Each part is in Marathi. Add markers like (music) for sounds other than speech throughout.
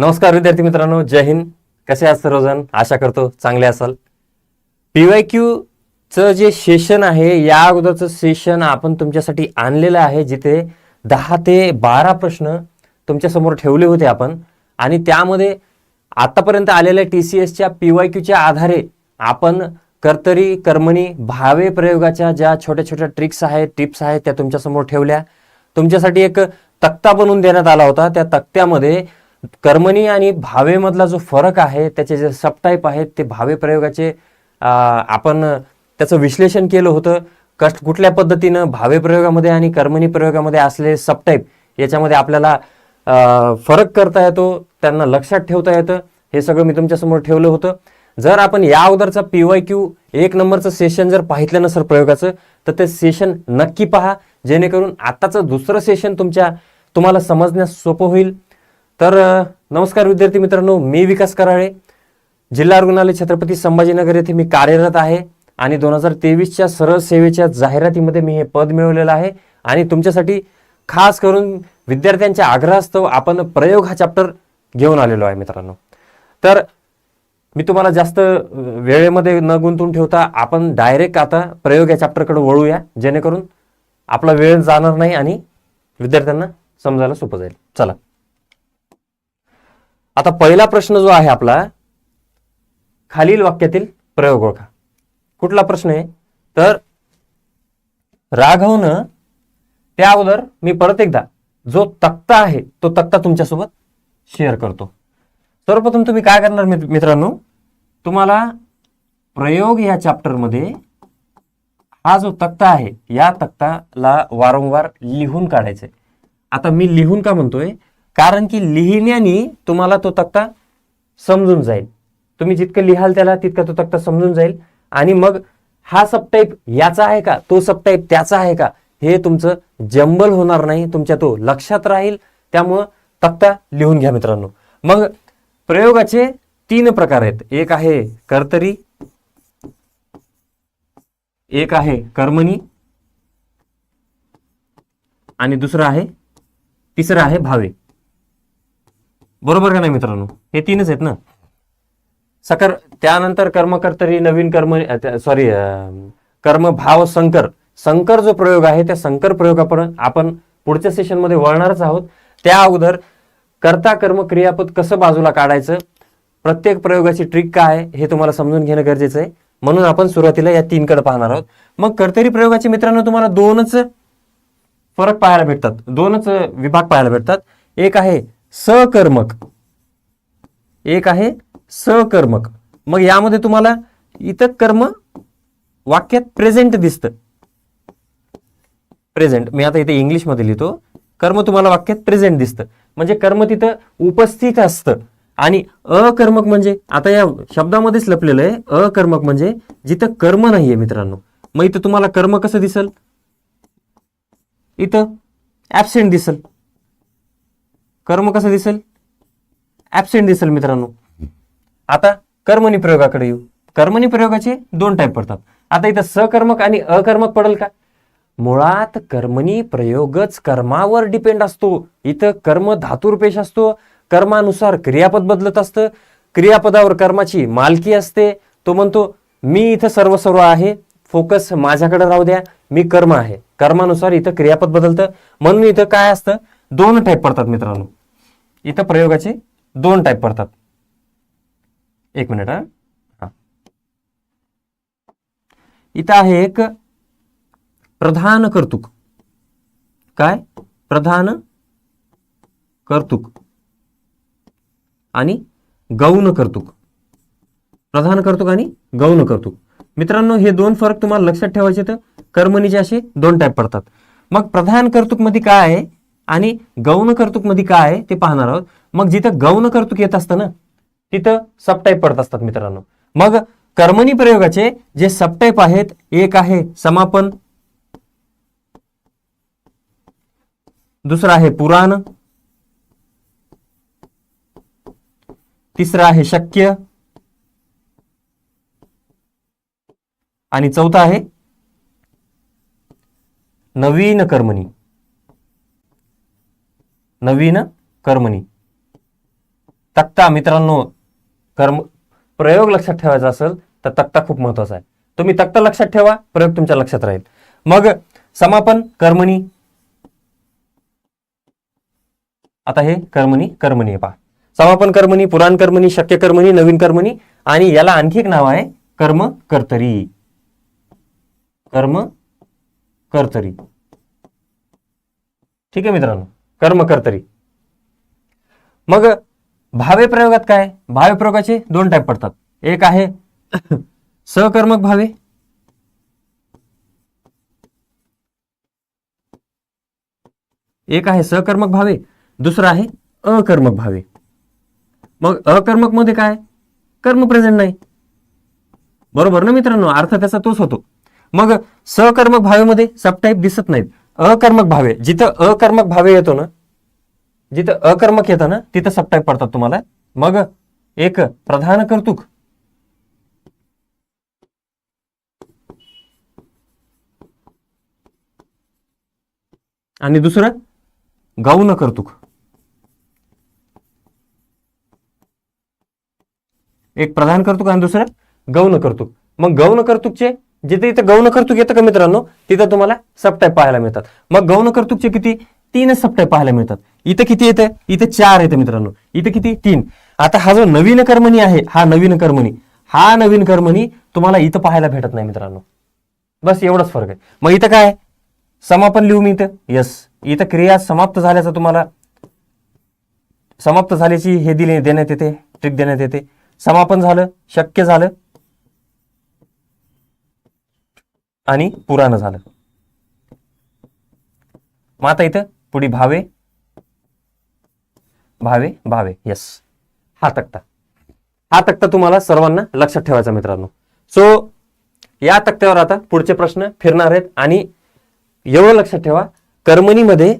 नमस्कार विद्यार्थी मित्रांनो जय हिंद. कसे आहात सर्वजण? आशा करतो चांगले असाल. पीवाय क्यू चं जे सेशन आहे या अगोदरचं सेशन आपण तुमच्यासाठी आणलेलं आहे जिथे दहा ते बारा प्रश्न तुमच्यासमोर ठेवले होते आपण. आणि त्यामध्ये आतापर्यंत आलेल्या टी सी एसच्या पीवाय क्यूच्या आधारे आपण कर्तरी कर्मणी भावे प्रयोगाच्या ज्या छोट्या छोट्या ट्रिक्स आहेत टिप्स आहेत त्या तुमच्यासमोर ठेवल्या. तुमच्यासाठी एक तक्ता बनवून देण्यात आला होता. त्या तक्त्यामध्ये कर्मणी आणि भावेमधला जो फरक आहे त्याचे जे सबटाईप आहेत ते भावे प्रयोगाचे आपण त्याचं विश्लेषण केलं होतं. कष्ट कुठल्या पद्धतीनं भावे प्रयोगामध्ये आणि कर्मणी प्रयोगामध्ये असलेले सबटाईप याच्यामध्ये आपल्याला फरक करता येतो त्यांना लक्षात ठेवता येतं. हे सगळं मी तुमच्यासमोर ठेवलं होतं. जर आपण या अगोदरचा पी वाय क्यू एक नंबरचं सेशन जर पाहितलं नसेल प्रयोगाचं तर ते सेशन नक्की पहा. जेणेकरून आत्ताचं दुसरं सेशन तुमच्या तुम्हाला समजण्यास सोपं होईल. तर नमस्कार विद्यार्थी मित्रांनो मी विकास कराळे. जिल्हा रुग्णालय छत्रपती संभाजीनगर येथे मी कार्यरत आहे आणि दोन हजार तेवीसच्या सरळ सेवेच्या जाहिरातीमध्ये मी हे पद मिळवलेलं आहे आणि तुमच्यासाठी खास करून विद्यार्थ्यांच्या आग्रहास्तव आपण प्रयोग हा चॅप्टर घेऊन आलेलो आहे मित्रांनो. तर मी तुम्हाला जास्त वेळेमध्ये न गुंतून ठेवता आपण डायरेक्ट आता प्रयोग या चॅप्टरकडे वळूया जेणेकरून आपला वेळ जाणार नाही आणि विद्यार्थ्यांना समजायला सोपं जाईल. चला. आता पहिला प्रश्न जो आहे आपला खालील वाक्यातील प्रयोग ओळखा कुठला प्रश्न आहे? तर राघवनं त्या अगोदर मी परत एकदा जो तक्ता आहे तो तक्ता तुमच्यासोबत शेअर करतो. सर्वप्रथम तुम्ही काय करणार मित्रांनो? तुम्हाला प्रयोग या चॅप्टरमध्ये हा जो तक्ता आहे या तक्ताला वारंवार लिहून काढायचा आहे आता मी लिहून का म्हणतोय? कारण की लिहिण्याने तुम्हाला तो तक्ता समजून जाईल. तुम्ही जितकं लिहाल त्याला तितका तो तक्ता समजून जाईल. आणि मग हा सबटाईप याचा आहे का? तो सबटाईप त्याचा आहे का? हे तुमचं जंबल होणार नाही. तुमच्या तो लक्षात राहील. त्यामुळं तक्ता लिहून घ्या मित्रांनो. मग प्रयोगाचे तीन प्रकार आहेत. एक आहे कर्तरी. एक आहे कर्मणी. आणि दुसरं आहे तिसरं आहे भावे. बरोबर का नाही मित्रांनो? हे तीनच आहेत ना? सकर त्यानंतर कर्मकर्तरी नवीन कर्म सॉरी कर्म भाव संकर. संकर जो प्रयोग आहे त्या संकर प्रयोगापर्यंत आपण पुढच्या सेशनमध्ये वळणारच आहोत. त्या अगोदर कर्ता कर्म क्रियापद कसं बाजूला काढायचं? प्रत्येक प्रयोगाची ट्रिक काय आहे हे तुम्हाला समजून घेणं गरजेचं आहे. म्हणून आपण सुरुवातीला या तीनकडे पाहणार आहोत. मग कर्तरी प्रयोगाचे मित्रांनो तुम्हाला दोनच फरक पाहायला भेटतात. दोनच विभाग पाहायला भेटतात. एक आहे सकर्मक. एक आहे सकर्मक. मग यामध्ये तुम्हाला इथं कर्म वाक्यात प्रेझेंट दिसतं. प्रेझेंट मी आता इथे इंग्लिशमध्ये लिहितो. कर्म तुम्हाला वाक्यात प्रेझेंट दिसतं. म्हणजे कर्म तिथं उपस्थित असतं. आणि अकर्मक म्हणजे आता या शब्दामध्येच लपलेलं आहे. अकर्मक म्हणजे जिथं कर्म नाहीये मित्रांनो. मग इथं तुम्हाला कर्म कसं दिसल? इथं ऍबसेंट दिसल. कर्म कसं दिसेल? ॲबसेंट दिसेल मित्रांनो. आता कर्मणी प्रयोगाकडे येऊ. कर्मणी प्रयोगाचे दोन टाईप पडतात. आता इथं सकर्मक आणि अकर्मक पडेल का? मुळात कर्मणी प्रयोगच कर्मावर डिपेंड असतो. इथं कर्म धातुरपेश असतो. कर्मानुसार क्रियापद बदलत असतं. क्रियापदावर कर्माची मालकी असते. तो म्हणतो मी इथं सर्व सर्व आहे. फोकस माझ्याकडे राहू द्या. मी कर्म आहे. कर्मानुसार इथं क्रियापद बदलतं. म्हणून इथं काय असतं? दोन टाईप पडतात मित्रांनो. इथं प्रयोगाचे दोन टाईप पडतात. एक मिनिट हा? इथं आहे एक प्रधान कर्तुक. काय? प्रधान कर्तुक. आणि गौण कर्तुक. प्रधान कर्तुक आणि गौण कर्तुक. मित्रांनो हे दोन फरक तुम्हाला लक्षात ठेवायचे तर कर्मणीचे असे दोन टाईप पडतात. मग प्रधान कर्तुकमध्ये काय आहे? आणि गौण कर्तुकमध्ये काय आहे ते पाहणार आहोत. मग जिथं गौण कर्तुक येत असतं ना तिथं सबटाईप पडत असतात मित्रांनो. मग कर्मणी प्रयोगाचे जे सबटाईप आहेत एक आहे समापन दुसरं आहे पुराण तिसरं आहे शक्य आणि चौथा आहे नवीन कर्मणी. नवीन कर्मणी. तक्ता मित्रांनो कर्म प्रयोग लक्षात ठेवायचा असेल तर तक्ता खूप महत्त्वाचा आहे. तुम्ही तक्ता लक्षात ठेवा प्रयोग तुमच्या लक्षात राहील. मग समापन कर्मणी. आता हे कर्मणी कर्मणी आहे पहा. समापन कर्मणी पुराण कर्मणी शक्य कर्मणी नवीन कर्मणी आणि याला आणखी एक नाव आहे कर्म कर्तरी. कर्म कर्तरी. ठीक आहे मित्रांनो? कर्मकर्तरी मग भावे प्रयोगात काय? भावे प्रयोगाचे दोन टाईप पडतात. एक आहे (coughs) सहकर्मक भावे. एक आहे सकर्मक भावे. दुसरं आहे अकर्मक भावे. मग अकर्मकमध्ये काय? कर्म प्रेझेंट नाही. बरोबर ना मित्रांनो? अर्थ त्याचा तोच होतो. मग सकर्मक भावेमध्ये सबटाईप दिसत नाहीत. अकर्मक भावे जिथं अकर्मक भावे येतो ना जिथं अकर्मक येतं ना तिथं सबटाईप पडतात तुम्हाला. मग एक प्रधान कर्तुक. आणि दुसरं गौण कर्तुक. एक प्रधान कर्तुक आणि दुसरं गौण कर्तुक. मग गौण कर्तुकचे जिथे इथं गौण कर्तुक येतं का मित्रांनो तिथं तुम्हाला सबटाईप पाहायला मिळतात. मग गौण कर्तुकचे किती? तीन सबटाईप पाहायला मिळतात. इथं किती येतं? इथं चार येतं मित्रांनो. इथं किती? तीन. आता हा जो नवीन कर्मणी आहे हा नवीन कर्मणी हा नवीन कर्मणी तुम्हाला इथं पाहायला भेटत नाही मित्रांनो. बस एवढाच फरक आहे. मग इथं काय? समापन लिहू मी इथं? यस इथं क्रिया समाप्त झाल्याचं तुम्हाला समाप्त झाल्याची हे दिले देण्यात येते ट्रिक देण्यात येते. समापन झालं शक्य झालं. आणि पुराण झालं. मग आता इथं पुढे भावे भावे भावे यस हा तक्ता. हा तक्ता तुम्हाला सर्वांना लक्षात ठेवायचा मित्रांनो. सो या तक्त्यावर आता पुढचे प्रश्न फिरणार आहेत आणि एवढं लक्षात ठेवा कर्मणीमध्ये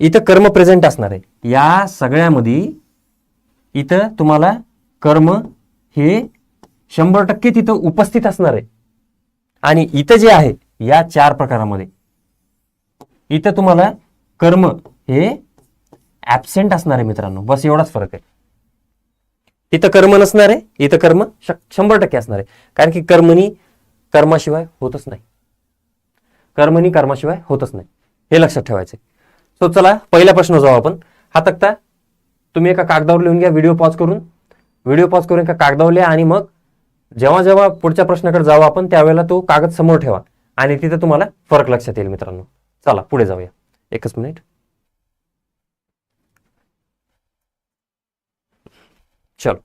इथं कर्म प्रेझेंट असणार आहे. या सगळ्यामध्ये इथं तुम्हाला कर्म हे शंभर टक्के तिथं उपस्थित असणार आहे. आणि इथं जे आहे या चार प्रकारामध्ये. इथं तुम्हाला कर्म हे ऍबसेंट असणार आहे मित्रांनो. बस एवढाच फरक आहे. इथं कर्म नसणार आहे इथं कर्म शंभर टक्के असणार. आहे कारण की कर्मणी कर्माशिवाय होतच नाही. कर्मणी कर्माशिवाय होतच नाही. हे लक्षात ठेवायचं सो चला पहिला प्रश्न जाऊ आपण. हा तक्ता तुम्ही एका कागदावर लिहून घ्या व्हिडिओ पॉज करून. व्हिडिओ पॉज करून एका कागदावर लिहा आणि मग जेव्हा जेव्हा पुढच्या प्रश्नाकडे जाऊ आपण त्यावेळेला तो कागद समोर ठेवा. आणि तिथे तुम्हाला फरक लक्षात येईल मित्रांनो. चला पुढे जाऊया. एकच मिनिट. चलो.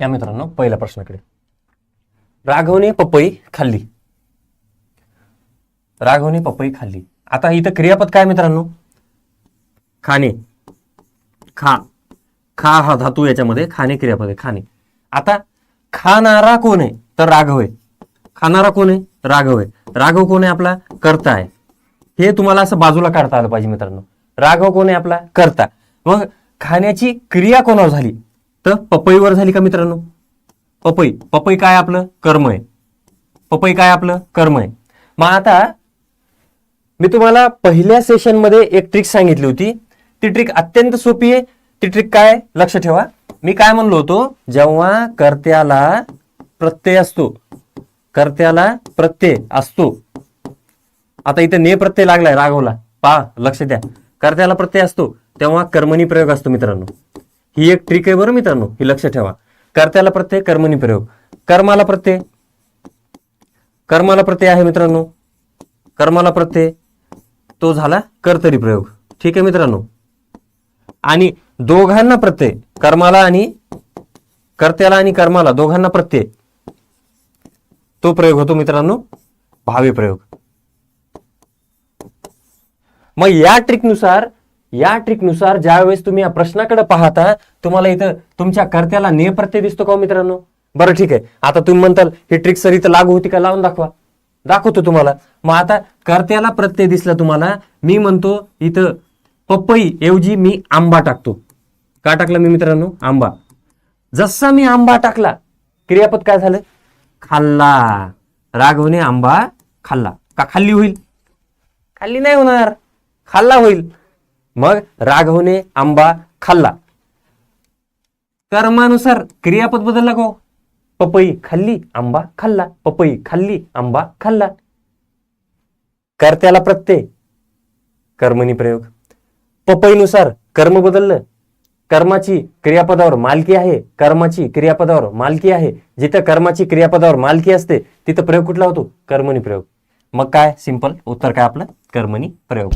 या मित्रांनो पहिल्या प्रश्नाकडे. राघवने पपई खाल्ली. राघवने पपई खाल्ली. आता इथं क्रियापद काय मित्रांनो? खाणे. खा. खा हा धातू याच्यामध्ये खाणे क्रियापद आहे खाणे. आता खाणारा कोण आहे? तर राघव आहे. खाणारा कोण आहे? राघव आहे. राघव कोण आहे आपला? कर्ता आहे. हे तुम्हाला असं बाजूला काढता आलं पाहिजे मित्रांनो. राघव कोण आहे आपला? कर्ता. मग खाण्याची क्रिया कोणावर झाली? तर पपईवर झाली का मित्रांनो? पपई. पपई काय आपलं? कर्म आहे. पपई काय आपलं? कर्म आहे. मग आता मी तुम्हाला पहिल्या सेशनमध्ये एक ट्रिक सांगितली होती. ती ट्रिक अत्यंत सोपी आहे. ती ट्रिक काय लक्ष ठेवा. मी काय म्हणलो होतो? जेव्हा कर्त्याला प्रत्यय असतो. कर्त्याला प्रत्यय असतो. आता इथे ने प्रत्यय लागलाय राघवला. पा लक्ष द्या. कर्त्याला प्रत्यय असतो. तेव्हा कर्मणी प्रयोग असतो मित्रांनो. ही एक ट्रिक आहे बरं मित्रांनो ही लक्ष ठेवा. कर्त्याला प्रत्यय कर्मणी प्रयोग. कर्माला प्रत्यय. कर्माला प्रत्यय आहे मित्रांनो. कर्माला प्रत्यय तो झाला कर्तरी प्रयोग. ठीक आहे मित्रांनो. आणि दोघांना प्रत्यय कर्माला आणि कर्त्याला आणि कर्माला दोघांना प्रत्यय. तो प्रयोग होतो मित्रांनो भावे प्रयोग. मग या ट्रिकनुसार या ट्रिकनुसार ज्यावेळेस तुम्ही या प्रश्नाकडे पाहता तुम्हाला इथं तुमच्या कर्त्याला ने प्रत्यय दिसतो का हो मित्रांनो? बरं ठीक आहे. आता तुम्ही म्हणताल ही ट्रिक सर इथं लागू होती का? लावून दाखवा. दाखवतो तुम्हाला. मग आता कर्त्याला प्रत्यय दिसला तुम्हाला. मी म्हणतो इथं पपई ऐवजी मी आंबा टाकतो. का टाकला मी मित्रांनो? आंबा. जसा मी आंबा टाकला क्रियापद काय झालं? खाल्ला. राघवने आंबा खाल्ला. का खाल्ली होईल? खाल्ली नाही होणार. खाल्ला होईल. मग राघवने आंबा खाल्ला. कर्मानुसार क्रियापद बदलला गो. पपई खाल्ली आंबा खाल्ला. पपई खाल्ली आंबा खाल्ला. कर्त्याला प्रत्यय. कर्मणी प्रयोग. पपईनुसार कर्म बदललं. कर्माची क्रियापदावर मालकी आहे. कर्माची क्रियापदावर मालकी आहे. जिथं कर्माची क्रियापदावर मालकी असते तिथं प्रयोग कुठला होतो? कर्मणी प्रयोग. मग काय? सिंपल. उत्तर काय आपलं? कर्मणी प्रयोग.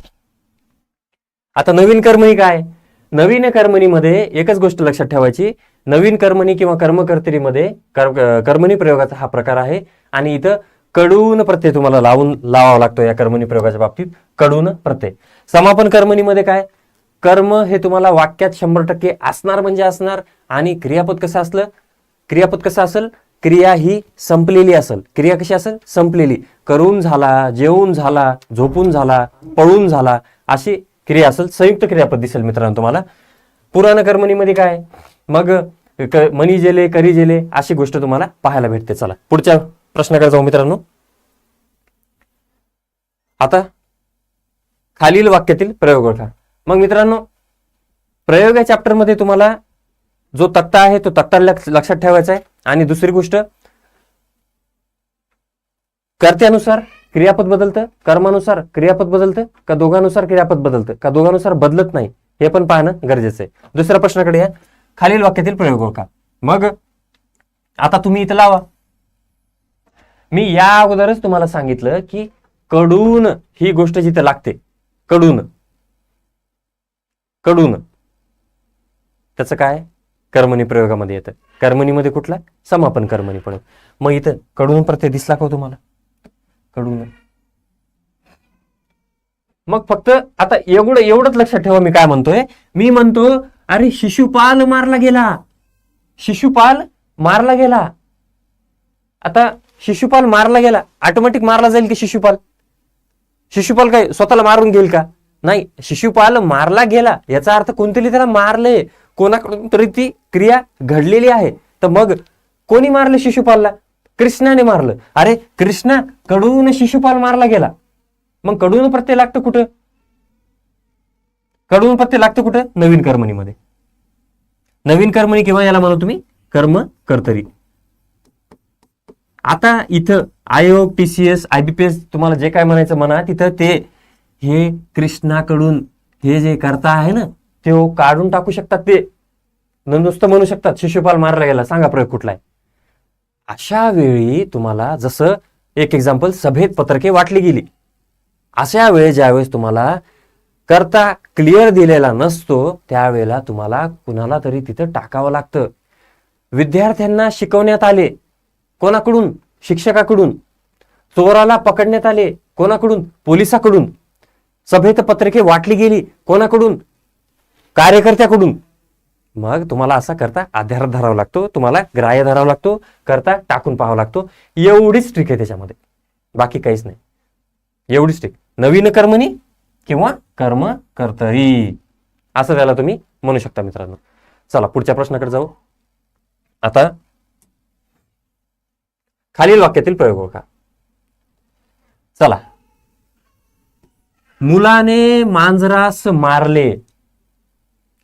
आता नवीन कर्मणी काय? नवीन कर्मणीमध्ये एकच गोष्ट लक्षात ठेवायची. नवीन कर्मणी किंवा कर्मकर्तरीमध्ये कर्म कर्मणी प्रयोगाचा हा प्रकार आहे. आणि इथं कडून प्रत्यय तुम्हाला लावून लावावा लागतो या कर्मणी प्रयोगाच्या बाबतीत. कडून प्रत्यय. समापन कर्मणीमध्ये काय? कर्म हे तुम्हाला वाक्यात शंभर टक्के असणार म्हणजे असणार. आणि क्रियापद कसं असलं? क्रियापद कसं असेल? क्रिया ही संपलेली असेल. क्रिया कशी असेल? संपलेली. करून झाला जेवून झाला झोपून झाला पळून झाला अशी क्रिया असेल संयुक्त क्रियापद दिसेल मित्रांनो तुम्हाला. पुराण कर्मणीमध्ये काय? मग क- मनी जेले करी जेले अशी गोष्ट तुम्हाला पाहायला भेटते. चला पुढच्या प्रश्नाकडे जाऊ मित्रांनो. आता खालील वाक्यातील प्रयोग ओळखा. मग मित्रांनो प्रयोग या चॅप्टरमध्ये तुम्हाला जो तक्ता आहे तो तक्ता लक्षात ठेवायचा आहे. आणि दुसरी गोष्ट कर्त्यानुसार क्रियापद बदलतं कर्मानुसार क्रियापद बदलतं का दोघांनुसार क्रियापद बदलतं? का दोघांनुसार बदलत नाही? हे पण पाहणं गरजेचं आहे. दुसऱ्या प्रश्नाकडे या. खालील वाक्यातील प्रयोग ओळखा. मग आता तुम्ही इथं लावा. मी या अगोदरच तुम्हाला सांगितलं की कडून ही गोष्ट जिथं लागते कडून. कडून. त्याचं काय? कर्मणी प्रयोगामध्ये येतं. कर्मणीमध्ये कुठला? समापन कर्मणी प्रयोग. मग इथं कडून प्रत्यय दिसला का हो तुम्हाला? कडून मग फक्त आता एवढं एवढंच लक्षात ठेवा मी काय म्हणतोय. मी म्हणतो अरे शिशुपाल मारला गेला. शिशुपाल मारला गेला. आता शिशुपाल मारला गेला. ऑटोमॅटिक मारला जाईल की शिशुपाल? शिशुपाल काय स्वतःला मारून घेईल का? नाही शिशुपाल मारला गेला. याचा अर्थ कोणतरी त्याला मारले. कोणाकडून तरी ती क्रिया घडलेली आहे. तर मग कोणी मारले शिशुपालला? कृष्णाने मारलं. अरे कृष्णा कडून शिशुपाल मारला गेला. मग कडून प्रत्यय लागतं कुठं? कडून प्रत्यय लागतं कुठं? नवीन कर्मणीमध्ये. नवीन कर्मणी किंवा याला म्हणू तुम्ही? कर्म कर्तरी. आता इथं आयोग टीसीएस आयबीपीएस तुम्हाला जे काय म्हणायचं म्हणा तिथं ते हे कृष्णाकडून हे जे करता आहे ना ते हो काढून टाकू शकतात ते. न नुसतं म्हणू शकतात शिशुपाल मारला गेला. सांगा प्रयोग कुठला आहे? अशा वेळी तुम्हाला जसं एक एक्झाम्पल सभेत पत्रके वाटली गेली अशा वेळी ज्यावेळेस तुम्हाला करता क्लिअर दिलेला नसतो त्यावेळेला तुम्हाला कुणाला तरी तिथं टाकावं लागतं. विद्यार्थ्यांना शिकवण्यात आले कोणाकडून? शिक्षकाकडून. चोराला पकडण्यात आले कोणाकडून? पोलिसाकडून. सभेत पत्रके वाटली गेली कोणाकडून? कार्यकर्त्याकडून. मग तुम्हाला असा करता आधार धरावा लागतो तुम्हाला ग्राह्य धरावा लागतो करता टाकून पाहावा लागतो. एवढीच ट्रिक आहे त्याच्यामध्ये. बाकी काहीच नाही. एवढीच ट्रिक नवीन कर्मणी किंवा कर्म कर्तरी. असं त्याला तुम्ही म्हणू शकता मित्रांनो. चला पुढच्या प्रश्नाकडे जाऊ. आता खालील वाक्यातील प्रयोग ओळखा चला. मुलाने मांजरास मारले.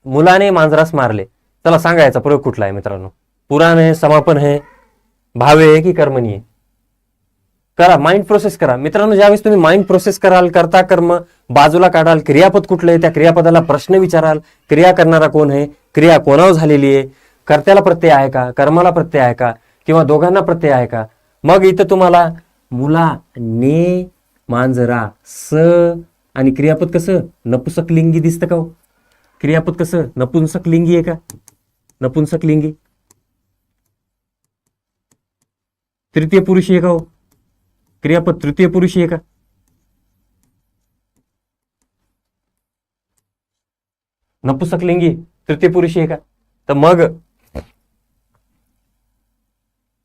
मुलाने मांजरास मारले. चला सांगायचा प्रयोग कुठला आहे मित्रांनो? पुराण आहे समापन आहे भावे आहे की कर्मणी आहे करा माइंड प्रोसेस करा. मित्रांनो ज्यावेळेस तुम्ही माइंड प्रोसेस कराल करता कर्म बाजूला काढाल क्रियापद कुठलं आहे त्या क्रियापदाला प्रश्न विचाराल क्रिया करणारा कोण आहे क्रिया कोणावर झालेली आहे कर्त्याला प्रत्यय आहे का कर्माला प्रत्यय आहे का किंवा दोघांना प्रत्यय आहे का? मग इथं तुम्हाला मुला ने मांजरा स आणि क्रियापद कसं? नपुसक लिंगी दिसतं का हो? क्रियापद कसं? नपुंसक लिंगी आहे का? नपुंसक लिंगी. तृतीय पुरुष आहे का हो? क्रियापद तृतीय पुरुष आहे का? नपुसक लिंगी तृतीय पुरुष आहे का? तर मग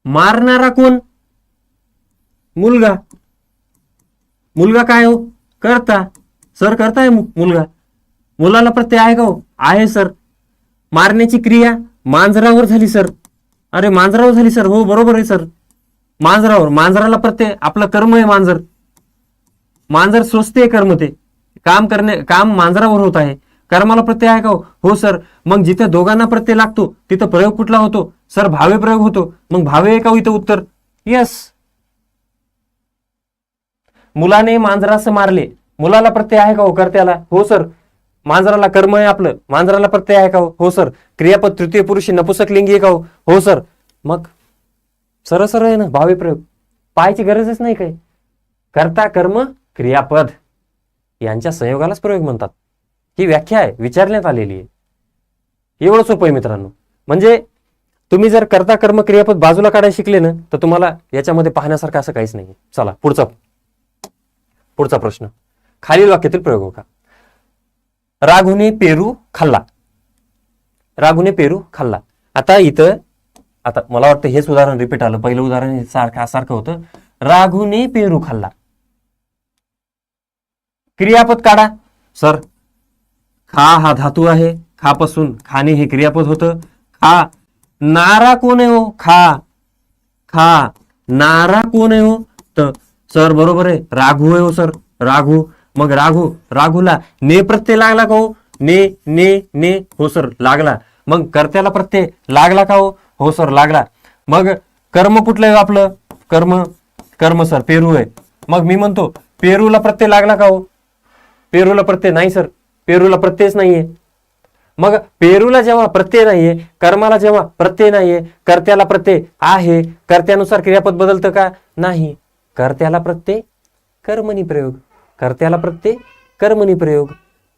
मारणारा कोण? मुलगा. मुलगा काय हो? करता. सर करताय मुलगा. मुलाला प्रत्यय आहे का हो? आहे सर. मारण्याची क्रिया मांजरावर झाली सर. अरे मांजरावर झाली सर. हो बरोबर आहे सर. मांजरावर. मांजराला प्रत्यय. आपलं कर्म आहे मांजर. मांजर स्वस्ते कर्म ते. काम करणे काम मांजरावर होत आहे. कर्माला प्रत्यय आहे का हो? हो सर. मग जिथे दोघांना प्रत्यय लागतो तिथं प्रयोग कुठला होतो? सर भावे प्रयोग होतो. मग भावे आहे का हो इथं उत्तर? यस मुलाने मांजरास मारले. मुलाला प्रत्यय आहे का हो? कर्त्याला. हो सर. मांजराला कर्म आहे आपलं. मांजराला प्रत्यय आहे का हो? हो सर. क्रियापद तृतीय पुरुषी नपुसक लिंगी आहे का हो? हो सर. मग? सरळ सरळ आहे ना भावे प्रयोग. पाहायची गरजच नाही काही. कर्ता कर्म क्रियापद यांच्या संयोगालाच प्रयोग म्हणतात. ही व्याख्या आहे विचारण्यात आलेली आहे. एवढं सोपं आहे मित्रांनो. म्हणजे तुम्ही जर कर्ता कर्म क्रियापद बाजूला काढायला शिकले ना तर तुम्हाला याच्यामध्ये पाहण्यासारखं असं काहीच नाही चला पुढचा पुढचा प्रश्न. खालील वाक्यातील प्रयोग हो का राघुने पेरू खाल्ला. राघुने पेरू खाल्ला. आता इथं आता मला वाटतं हेच उदाहरण रिपीट आलं. पहिलं उदाहरण हे सारखं सारखं होतं. राघुने पेरू खाल्ला. क्रियापद काढा. सर खा हा धातू आहे. खापासून खाणे हे क्रियापद होतं. खा. नारा कोण आहे हो? खा. खा. नारा कोण आहे हो? तर सर बरोबर आहे. राघू आहे हो सर. राघू. मग राघू राघूला ने प्रत्यय लागला का हो? ने ने ने हो सर लागला. मग कर्त्याला प्रत्यय लागला का हो? हो सर लागला. मग कर्म कुठलं आहे हो आपलं? कर्म कर्म सर पेरू आहे. मग मी म्हणतो पेरूला प्रत्यय लागला का हो? पेरूला प्रत्यय नाही सर. पेरूला प्रत्ययच नाहीये. मग पेरूला जेव्हा प्रत्यय नाहीये कर्माला जेव्हा प्रत्यय नाहीये कर्त्याला प्रत्यय आहे कर्त्यानुसार क्रियापद बदलतं का? नाही. कर्त्याला प्रत्यय कर्मणी प्रयोग. कर्त्याला प्रत्यय कर्मणी प्रयोग.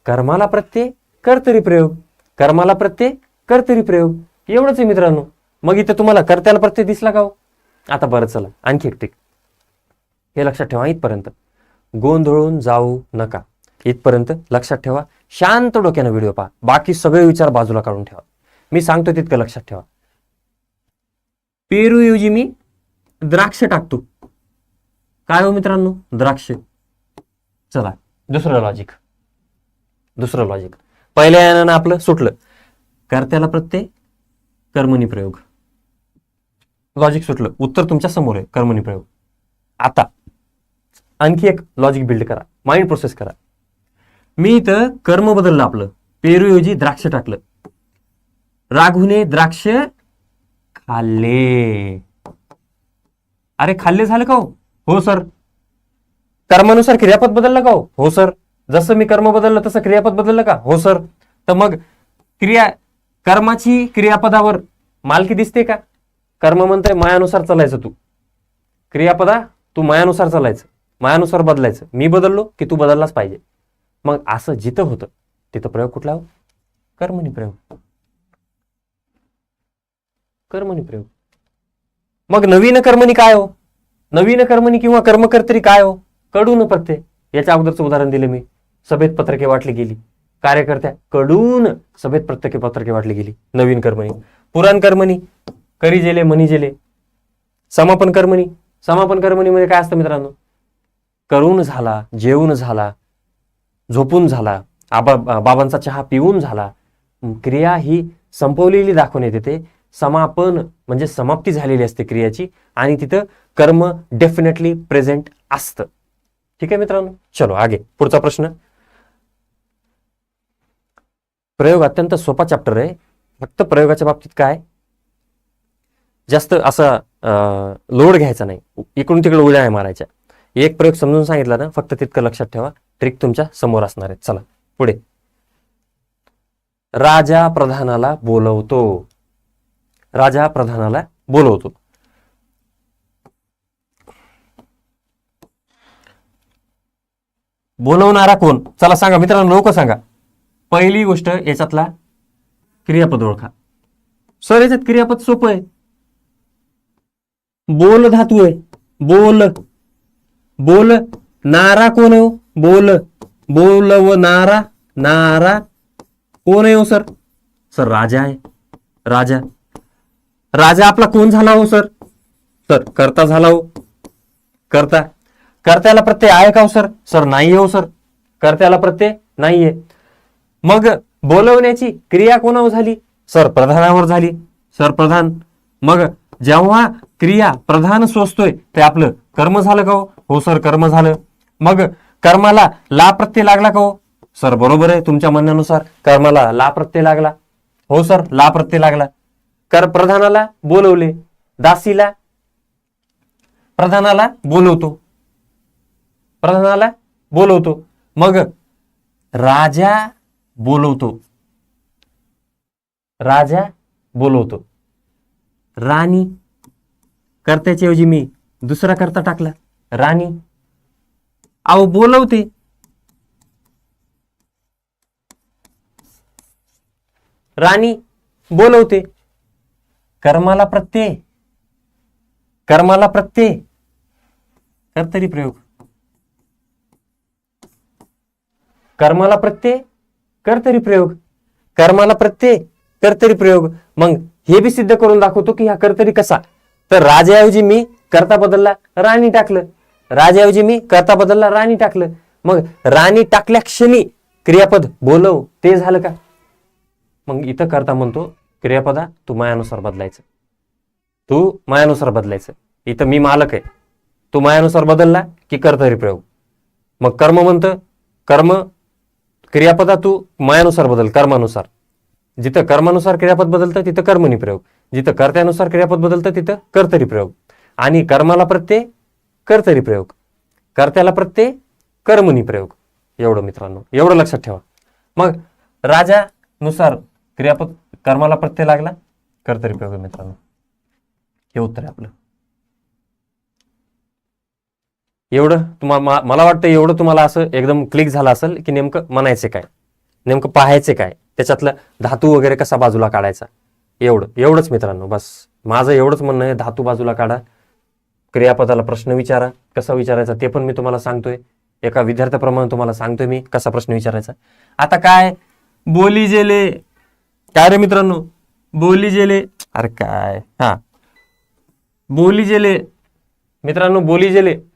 कर्माला प्रत्यय कर्तरी प्रयोग. कर्माला प्रत्यय कर्तरी प्रयोग. एवढंच आहे मित्रांनो. मग इथं तुम्हाला कर्त्याला प्रत्यय दिसला का हो? आता बरं चला. आणखी एक टिक हे लक्षात ठेवा इथपर्यंत. गोंधळून जाऊ नका. इथपर्यंत लक्षात ठेवा. शांत डोक्यानं व्हिडिओ पहा. बाकी सगळे विचार बाजूला काढून ठेवा. मी सांगतो तितकं लक्षात ठेवा. पेरूऐवजी मी द्राक्ष टाकतो. काय हो मित्रांनो? द्राक्ष. चला दुसरं लॉजिक दुसरं लॉजिक पहिल्या यानं आपलं सुटलं. कर्त्याला प्रत्यय कर्मणी प्रयोग. लॉजिक सुटलं. उत्तर तुमच्यासमोर आहे कर्मणी प्रयोग. आता आणखी एक लॉजिक बिल्ड करा. माइंड प्रोसेस करा. मी इथं कर्म बदललं आपलं. पेरूऐवजी द्राक्ष टाकलं. राघूने द्राक्ष खाल्ले. अरे खाल्ले झालं का हो? हो सर. कर्मानुसार क्रियापद बदललं का हो? हो सर. जसं मी कर्म बदललं तसं क्रियापद बदललं का? हो सर. तर मग क्रिया कर्माची क्रियापदावर मालकी दिसते का? कर्म म्हणतंय मायानुसार चालायचं तू. क्रियापदा तू मायानुसार चालायचं. मायानुसार बदलायचं. मी बदललो की तू बदललाच पाहिजे. मग असं जिथं होतं तिथं प्रयोग कुठला हो? कर्मणी प्रयोग. कर्मणी प्रयोग. मग नवीन कर्मणी काय हो? नवीन कर्मणी किंवा कर्मकर्तरी काय हो? कडून प्रत्यय याच्या अगोदरचं उदाहरण दिलं मी. सभेत पत्रके वाटली गेली. कार्यकर्त्या कडून सभेत प्रत्येक पत्रके वाटली गेली. नवीन कर्मणी. पुराण कर्मणी. करी जेले मनी जेले. समापन कर्मणी. समापन कर्मणीमध्ये काय असतं मित्रांनो? करून झाला जेवून झाला झोपून झाला आबा बाबांचा चहा पिऊन झाला. क्रिया ही संपवलेली दाखवण्यात येते समापन म्हणजे समाप्ती झालेली असते क्रियाची आणि तिथं कर्म डेफिनेटली प्रेझेंट असतं. ठीक आहे मित्रांनो? चलो आगे. पुढचा प्रश्न. प्रयोग अत्यंत सोपा चॅप्टर आहे. फक्त प्रयोगाच्या बाबतीत काय? जास्त असा लोड घ्यायचा नाही. इकडून तिकडे उड्या आहे मारायच्या. एक प्रयोग समजून सांगितला ना फक्त तितकं लक्षात ठेवा. ट्रिक तुमच्यासमोर असणार आहे. चला पुढे. राजा प्रधानाला बोलवतो. राजा प्रधानाला बोलवतो. बोलवणारा कोण? चला सांगा मित्रांनो लोक सांगा. पहिली गोष्ट याच्यातला क्रियापद ओळखा. सर याच्यात क्रियापद सोपं आहे. बोल धातू आहे. बोल. बोल नारा कोण आहे हो? बोल. बोलव नारा नारा कोण आहे हो सर सर राजा आहे. राजा. राजा आपला कोण झाला हो सर सर करता झाला हो. करता. कर्त्याला प्रत्यय आहे का हो सर? सर नाही हो सर. कर्त्याला प्रत्यय नाहीये. मग बोलवण्याची क्रिया कोणावर झाली? सर प्रधानावर झाली. सर प्रधान मग जेव्हा क्रिया प्रधान सोचतोय ते आपलं कर्म झालं का हो? हो सर कर्म झालं. मग कर्माला ला प्रत्यय लागला का हो? सर बरोबर आहे तुमच्या म्हणण्यानुसार. कर्माला ला प्रत्यय लागला. हो सर ला प्रत्यय लागला. कर प्रधानाला बोलवले. दासीला प्रधानाला बोलवतो. प्रधानाला बोलवतो. मग राजा बोलवतो. राजा बोलवतो. राणी कर्त्याच्या ऐवजी मी दुसरा करता टाकला. राणी अहो बोलवते. राणी बोलवते. कर्माला प्रत्यय. कर्माला प्रत्यय. कर्तरी प्रयोग. कर्माला प्रत्यय कर्तरी प्रयोग. कर्माला प्रत्यय कर्तरी प्रयोग. मग हे बी सिद्ध करून दाखवतो की हा कर्तरी कसा? तर राजाऐवजी मी कर्ता बदलला राणी टाकलं. राजाऐवजी मी कर्ता बदलला राणी टाकलं. मग राणी टाकल्या क्षणी क्रियापद बोलव ते झालं का? मग इथं करता म्हणतो क्रियापदा तू मायानुसार बदलायचं. तू मायानुसार बदलायचं. इथं मी मालक आहे. तू मायानुसार बदलला की कर्तरी प्रयोग. मग कर्म म्हणतं कर्म क्रियापदा तू मायानुसार बदल कर्मानुसार. जिथं कर्मानुसार क्रियापद बदलतं तिथं कर्मणी प्रयोग. जिथं कर्त्यानुसार क्रियापद बदलतं तिथं कर्तरी प्रयोग. आणि कर्माला प्रत्यय कर्तरी प्रयोग. कर्त्याला प्रत्यय कर्मणी प्रयोग. एवढं मित्रांनो एवढं लक्षात ठेवा. मग राजानुसार क्रियापद कर्माला प्रत्यय लागला? कर्तरी प्रयोग मित्रांनो. हे उत्तर आहे आपलं. एवढं तुम्हाला मला वाटतं एवढं तुम्हाला असं एकदम क्लिक झालं असेल की नेमकं म्हणायचं काय? नेमकं पाहायचं काय? त्याच्यातलं धातू वगैरे कसा बाजूला काढायचा? एवढं एवढंच मित्रांनो बस. माझं एवढंच म्हणणं आहे धातू बाजूला काढा. क्रियापदाला प्रश्न विचारा. कसा विचारायचा ते पण मी तुम्हाला सांगतोय. एका विद्यार्थ्याप्रमाणे तुम्हाला सांगतोय मी कसा प्रश्न विचारायचा. आता काय? बोली जेले. काय रे मित्रांनो? बोली जेले. अरे काय? हा. बोली जेले. मित्रांनो बोली जेले.